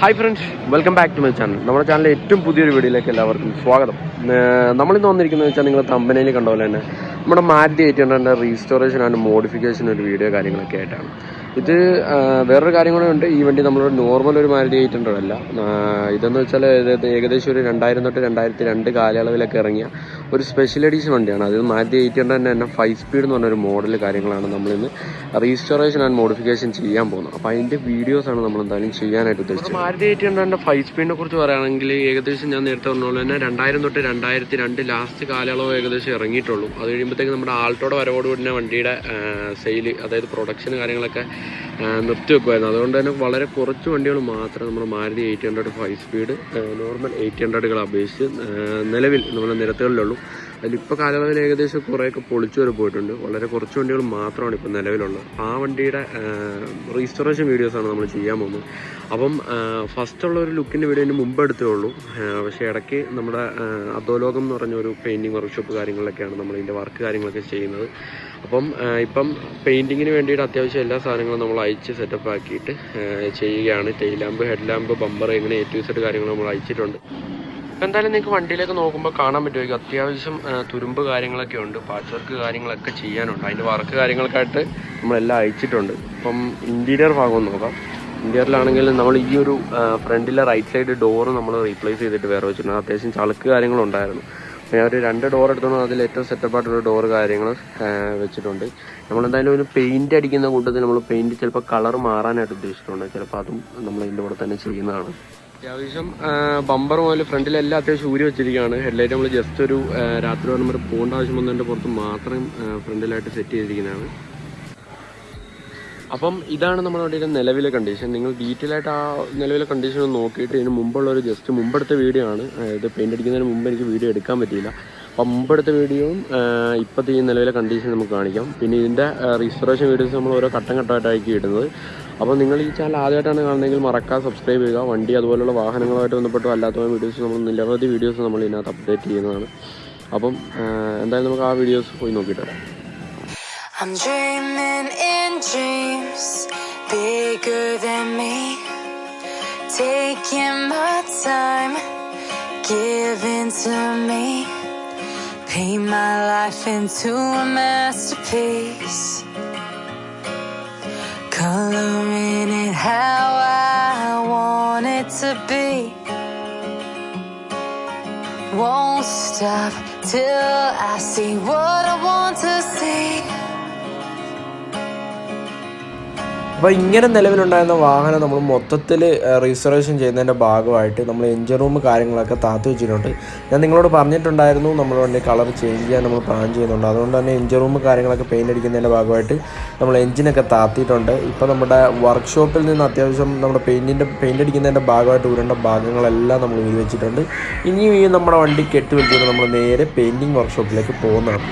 Hi friends welcome back to my channel നമ്മുടെ ചാനലിലെ ഏറ്റവും പുതിയൊരു വീഡിയോയിലേക്ക് എല്ലാവർക്കും സ്വാഗതം. നമ്മളിന്ന് വന്നിരിക്കുന്നത് വെച്ചാൽ നിങ്ങൾ തമ്പനയിൽ കണ്ട പോലെ തന്നെ നമ്മുടെ മാരുതി എയ്റ്റ് ഹൺഡ്രഡിന്റെ റീസ്റ്റോറേഷൻ ആൻഡ് മോഡിഫിക്കേഷൻ ഒരു വീഡിയോ കാര്യങ്ങളൊക്കെ ആയിട്ടാണ്. ഇത് വേറൊരു കാര്യം കൂടെ ഉണ്ട്. ഈ വണ്ടി നമ്മളൊരു നോർമൽ ഒരു മാരുതി എയ്റ്റ് ഹൺഡ്രഡ് അല്ല. ഇതെന്ന് വെച്ചാൽ ഏകദേശം ഒരു രണ്ടായിരം തൊട്ട് രണ്ടായിരത്തി രണ്ട് കാലയളവിലൊക്കെ ഇറങ്ങിയ ഒരു സ്പെഷ്യൽ എഡീഷൻ വണ്ടിയാണ്. അത് മാറ്റി എയ്റ്റ് ഹൺഡ്രഡ് തന്നെ ഫൈവ് സ്പീഡ് എന്ന് പറഞ്ഞൊരു മോഡൽ കാര്യങ്ങളാണ് നമ്മളിന്ന് റീസ്റ്റോറേഷൻ ആൻഡ് മോഡിഫിക്കേഷൻ ചെയ്യാൻ പോകുന്നത്. അപ്പോൾ അതിന്റെ വീഡിയോസാണ് നമ്മൾ എന്തായാലും ചെയ്യാനായിട്ട് ഉദ്ദേശിച്ചത്. മാരുതി എയ്റ്റ് ഹൺഡ്രഡിന്റെ ഫൈവ് സ്പീഡിനെ കുറിച്ച് പറയുകയാണെങ്കിൽ ഏകദേശം ഞാൻ നേരത്തെ പറഞ്ഞ പോലെ തന്നെ രണ്ടായിരം തൊട്ട് രണ്ടായിരത്തി രണ്ട് ലാസ്റ്റ് കാലയളവ് ഏകദേശം ഇറങ്ങിയിട്ടുള്ളൂ. അത് കഴിയുമ്പോഴത്തേക്ക് നമ്മുടെ ആൾട്ടോടെ വരവോട് കൂടിയ വണ്ടിയുടെ സെയിൽ അതായത് പ്രൊഡക്ഷൻ കാര്യങ്ങളൊക്കെ നിർത്തി വെക്കുമായിരുന്നു അതുകൊണ്ട് തന്നെ വളരെ കുറച്ച് വണ്ടികൾ മാത്രം നമ്മുടെ Maruti eight hundred five speed normal eight ഹൺഡ്രഡുകൾ അപേക്ഷിച്ച് നിലവിൽ നമ്മുടെ നിരത്തുകളിലുള്ളൂ. അതിലിപ്പോൾ കാലയളവിൽ ഏകദേശം കുറേയൊക്കെ പൊളിച്ചു വരെ പോയിട്ടുണ്ട്. വളരെ കുറച്ച് വണ്ടികൾ മാത്രമാണ് ഇപ്പോൾ നിലവിലുള്ളത്. ആ വണ്ടിയുടെ റീസ്റ്റോറേഷൻ വീഡിയോസാണ് നമ്മൾ ചെയ്യാൻ പോകുന്നത്. അപ്പം ഫസ്റ്റ് ഉള്ള ഒരു ലുക്കിന്റെ വീഡിയോ ഇതിന് മുമ്പ് എടുത്തേ ഉള്ളൂ. പക്ഷേ ഇടയ്ക്ക് നമ്മുടെ അധോലോകം എന്ന് പറഞ്ഞ ഒരു പെയിന്റിങ് വർക്ക്ഷോപ്പ് കാര്യങ്ങളിലൊക്കെയാണ് നമ്മൾ ഇതിന്റെ വർക്ക് കാര്യങ്ങളൊക്കെ ചെയ്യുന്നത്. അപ്പം ഇപ്പം പെയിന്റിങ്ങിന് വേണ്ടിയിട്ട് അത്യാവശ്യം എല്ലാ സാധനങ്ങളും നമ്മൾ അയച്ച് സെറ്റപ്പ് ആക്കിയിട്ട് ചെയ്യുകയാണ്. Tail lamp head lamp bumper ഇങ്ങനെ എ ടു സെറ്റ് കാര്യങ്ങൾ നമ്മൾ അയച്ചിട്ടുണ്ട്. എന്തായാലും നിങ്ങൾക്ക് വണ്ടിയിലേക്ക് നോക്കുമ്പോൾ കാണാൻ പറ്റുമായിരിക്കും അത്യാവശ്യം തുരുമ്പ് കാര്യങ്ങളൊക്കെ ഉണ്ട്. പാച്ച് വർക്ക് കാര്യങ്ങളൊക്കെ ചെയ്യാനുണ്ട്. അതിന്റെ വർക്ക് കാര്യങ്ങൾക്കായിട്ട് നമ്മളെല്ലാം അയച്ചിട്ടുണ്ട്. അപ്പം ഇന്റീരിയർ ഭാഗം നോക്കാം. ഇന്റീരിയറിലാണെങ്കിൽ നമ്മൾ ഈ ഒരു ഫ്രണ്ടിലെ റൈറ്റ് സൈഡ് ഡോർ നമ്മൾ റീപ്ലേസ് ചെയ്തിട്ട് വേറെ വെച്ചിട്ടുണ്ട്. അത്യാവശ്യം ചളുക്ക് കാര്യങ്ങളുണ്ടായിരുന്നു ഞാൻ ഒരു രണ്ട് ഡോർ എടുത്തോണ്ട് അതിൽ ഏറ്റവും സെറ്റപ്പ് ആയിട്ടുള്ള ഡോറ് കാര്യങ്ങൾ വെച്ചിട്ടുണ്ട്. നമ്മളെന്തായാലും ഒരു പെയിന്റ് അടിക്കുന്ന കൂട്ടത്തിൽ നമ്മൾ പെയിന്റ് ചിലപ്പോൾ കളർ മാറാനായിട്ട് ഉദ്ദേശിച്ചിട്ടുണ്ട്. ചിലപ്പോൾ അതും നമ്മൾ ഇതിന്റെ കൂടെ തന്നെ ചെയ്യുന്നതാണ്. അത്യാവശ്യം ബമ്പർ മുതൽ ഫ്രണ്ടിലെല്ലാം അത്യാവശ്യം ഊരി വെച്ചിരിക്കുകയാണ് ഹെഡ്ലൈറ്റ് നമ്മൾ ജസ്റ്റ് ഒരു രാത്രി വരുമ്പോൾ പോകേണ്ട ആവശ്യം വന്നതിന്റെ പുറത്ത് മാത്രം ഫ്രണ്ടിലായിട്ട് സെറ്റ് ചെയ്തിരിക്കുന്നതാണ്. അപ്പം ഇതാണ് നമ്മുടെ വണ്ടിയുടെ നിലവിലെ കണ്ടീഷൻ നിങ്ങൾ ഡീറ്റെയിൽ ആയിട്ട് ആ നിലവിലെ കണ്ടീഷൻ ഒന്ന് നോക്കിയിട്ട് ഇതിന് മുമ്പുള്ള ഒരു ജസ്റ്റ് മുമ്പെടുത്ത വീഡിയോ ആണ്. ഇത് പെയിന്റ് അടിക്കുന്നതിന് മുമ്പ് എനിക്ക് വീഡിയോ എടുക്കാൻ പറ്റിയില്ല. അപ്പം മുമ്പെടുത്ത വീഡിയോയും ഇപ്പോഴത്തെ ഈ നിലവിലെ കണ്ടീഷൻ നമുക്ക് കാണിക്കാം. പിന്നെ ഇതിന്റെ റിസർവേഷൻ വീഡിയോസ് നമ്മൾ ഓരോ ഘട്ടം ഘട്ടമായിട്ടായിരിക്കും ഇടുന്നത്. അപ്പോൾ നിങ്ങൾ ഈ ചാനൽ ആദ്യമായിട്ടാണ് കാണുന്നതെങ്കിൽ മറക്കാതെ സബ്സ്ക്രൈബ് ചെയ്യുക വണ്ടി അതുപോലുള്ള വാഹനങ്ങളുമായിട്ട് ബന്ധപ്പെട്ടോ അല്ലാത്ത വീഡിയോസ് നമ്മൾ നിരവധി വീഡിയോസ് നമ്മൾ ഇതിനകത്ത് അപ്ഡേറ്റ് ചെയ്യുന്നതാണ് അപ്പം എന്തായാലും നമുക്ക് ആ വീഡിയോസ് പോയി നോക്കിയിട്ട് I'm dreaming in dreams bigger than me. Taking my time, to me. Paint my life into a masterpiece. Coloring it how I want it to be. Won't stop till I see what അപ്പോൾ ഇങ്ങനെ നിലവിലുണ്ടായിരുന്ന വാഹനം നമ്മൾ മൊത്തത്തിൽ reservation ചെയ്യുന്നതിന്റെ ഭാഗമായിട്ട് നമ്മൾ engine room കാര്യങ്ങളൊക്കെ താത്തു വെച്ചിട്ടുണ്ട്. ഞാൻ നിങ്ങളോട് പറഞ്ഞിട്ടുണ്ടായിരുന്നു നമ്മൾ വണ്ടി കളർ ചേഞ്ച് ചെയ്യാൻ നമ്മൾ പ്ലാൻ ചെയ്യുന്നുണ്ട്. അതുകൊണ്ട് തന്നെ എഞ്ചിൻ റൂം കാര്യങ്ങളൊക്കെ പെയിന്റ് അടിക്കുന്നതിന്റെ ഭാഗമായിട്ട് നമ്മൾ എഞ്ചിനൊക്കെ താത്തിയിട്ടുണ്ട്. ഇപ്പോൾ നമ്മുടെ വർക്ക്ഷോപ്പിൽ നിന്ന് അത്യാവശ്യം നമ്മുടെ പെയിന്റിന്റെ പെയിന്റ് അടിക്കുന്നതിന്റെ ഭാഗമായിട്ട് ഉരുണ്ട ഭാഗങ്ങളെല്ലാം നമ്മൾ ഊരി വെച്ചിട്ടുണ്ട്. ഇനിയും ഈ നമ്മുടെ വണ്ടി കെട്ടി വെച്ചിട്ട് നമ്മൾ നേരെ പെയിന്റിങ് വർക്ക്ഷോപ്പിലേക്ക് പോകുന്നതാണ്.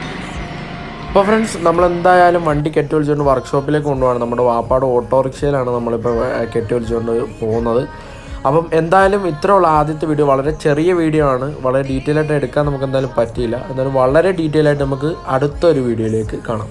അപ്പോൾ ഫ്രണ്ട്സ് നമ്മൾ എന്തായാലും വണ്ടി കെട്ടിവലിച്ചുകൊണ്ട് വർക്ക്ഷോപ്പിലേക്ക് കൊണ്ടുപോകണം നമ്മുടെ വാപ്പാട് ഓട്ടോറിക്ഷയിലാണ് നമ്മളിപ്പോൾ കെട്ടിവലിച്ചുകൊണ്ട് കെട്ടി വലിച്ചുകൊണ്ട് പോകുന്നത്. അപ്പം എന്തായാലും ഇത്രയുള്ള ആദ്യത്തെ വീഡിയോ വളരെ ചെറിയ വീഡിയോ ആണ്. വളരെ ഡീറ്റെയിൽ ആയിട്ട് എടുക്കാൻ നമുക്ക് എന്തായാലും പറ്റിയില്ല. എന്തായാലും വളരെ ഡീറ്റെയിൽ ആയിട്ട് നമുക്ക് അടുത്തൊരു വീഡിയോയിലേക്ക് കാണാം.